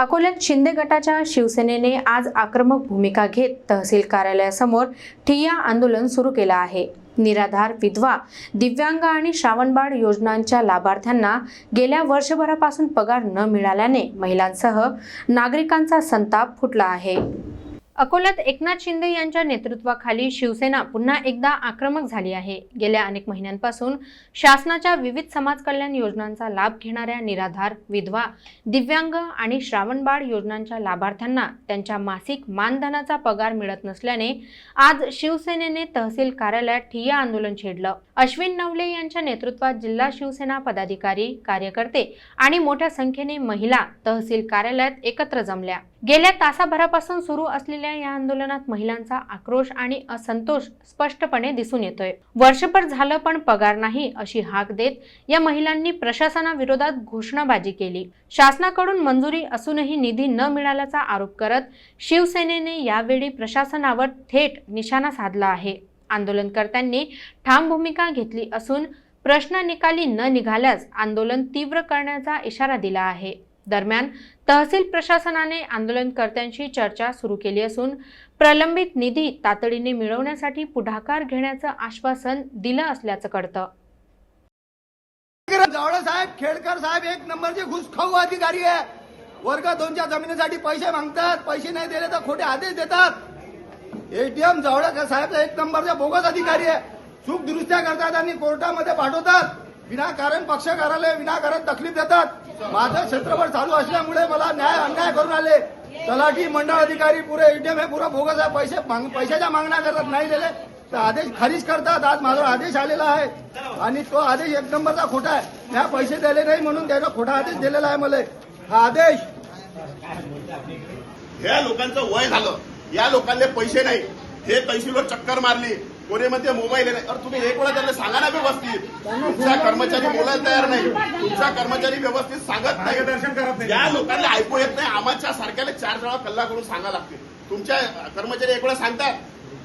अकोल्यात शिंदे गटाच्या शिवसेनेने आज आक्रमक भूमिका घेत तहसील कार्यालयासमोर ठिय्या आंदोलन सुरू केलं आहे. निराधार विधवा दिव्यांग आणि श्रावणबाळ योजनांच्या लाभार्थ्यांना गेल्या वर्षभरापासून पगार न मिळाल्याने महिलांसह नागरिकांचा संताप फुटला आहे. अकोल्यात एकनाथ शिंदे यांच्या नेतृत्वाखाली शिवसेना पुन्हा एकदा आक्रमक झाली आहे. गेल्या अनेक महिन्यांपासून शासनाच्या विविध समाज कल्याण योजनांचा लाभ घेणाऱ्या निराधार विधवा दिव्यांग आणि श्रावणबाळ योजनांच्या लाभार्थ्यांना त्यांच्या मासिक मानधनाचा पगार मिळत नसल्याने आज शिवसेनेने तहसील कार्यालयात ठिय्या आंदोलन छेडलं. अश्विन नवले यांच्या नेतृत्वात जिल्हा शिवसेना पदाधिकारी कार्यकर्ते आणि मोठ्या संख्येने महिला तहसील कार्यालयात एकत्र जमल्या. गेल्या तासाभरापासून सुरू असलेल्या या आंदोलनात महिलांचा आक्रोश आणि असंतोष स्पष्टपणे दिसून येतोय. वर्षभर झालं पण पगार नाही अशी हाक देत या महिलांनी प्रशासनाविरोधात घोषणाबाजी केली. शासनाकडून मंजुरी असूनही निधी न मिळाल्याचा आरोप करत शिवसेनेने यावेळी प्रशासनावर थेट निशाणा साधला आहे. आंदोलनकर्त्यांनी ठाम भूमिका घेतली असून प्रश्न निकाली न निघाल्यास आंदोलन तीव्र करण्याचा इशारा दिला आहे. दरम्यान तहसील प्रशासनाने आंदोलनकर्त्यांशी चर्चा सुरू केली असून प्रलंबित निधी तातडीने मिळवण्यासाठी पुढाकार घेण्याचं आश्वासन दिलं असल्याचं कळतं. जावळे साहेब खेडकर साहेब एक नंबरचे घुसखाऊ अधिकारी आहे. वर्ग दोनच्या जमिनीसाठी पैसे मागतात. पैसे नाही दिले तर खोटे आदेश देतात. एटीएम जावळेकर साहेब एक नंबरचा बोगस अधिकारी आहे. चूक दुरुस्त्या करतात आणि कोर्टामध्ये पाठवतात. विनाकारण पक्षकाराला विनाकारण तकलीफ देतात. माझं क्षेत्रफळ चालू असल्यामुळे मला न्याय अन्याय करून आले. तलाठी मंडळ अधिकारी पुरे एटीएम हे पुरा भोगस आहे. पैसे माग- पैशाच्या मागण्या करतात नाही दिले तर आदेश खारिज करतात. आज माझा आदेश आलेला आहे. आणि तो आदेश एक नंबरचा खोटा आहे. ह्या पैसे दिले नाही म्हणून त्याचा खोटा आदेश दिलेला आहे मला. हा आदेश. ह्या लोकांचं वय झालं. या लोकांना पैसे नाही. हे तहसीलवर चक्कर मारली. कोणी म्हणते मोबाईल आहे. अरे तुम्ही एक वेळा त्यांना सांगा ना व्यवस्थित. तुमचा कर्मचारी बोलायला तयार नाही. तुमचा कर्मचारी व्यवस्थित सांगत नाही. दर्शन करत नाही. या लोकांना ऐकू येत नाही. आम्हाच्या सारख्याला चार वेळा कल्ला करून सांगा लागते. तुमच्या कर्मचारी एक वेळा सांगतात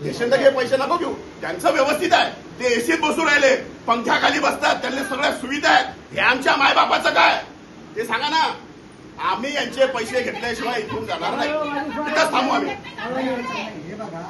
पेशंट हे पैसे नको घेऊ. त्यांचं व्यवस्थित आहे. ते एसीत बसून राहिले. पंख्याखाली बसतात. त्यांना सगळ्या सुविधा आहेत. हे आमच्या मायबापाचं काय ते सांगा ना. आम्ही यांचे पैसे घेतल्याशिवाय इथून जाणार नाही. तिथंच थांबू आम्ही.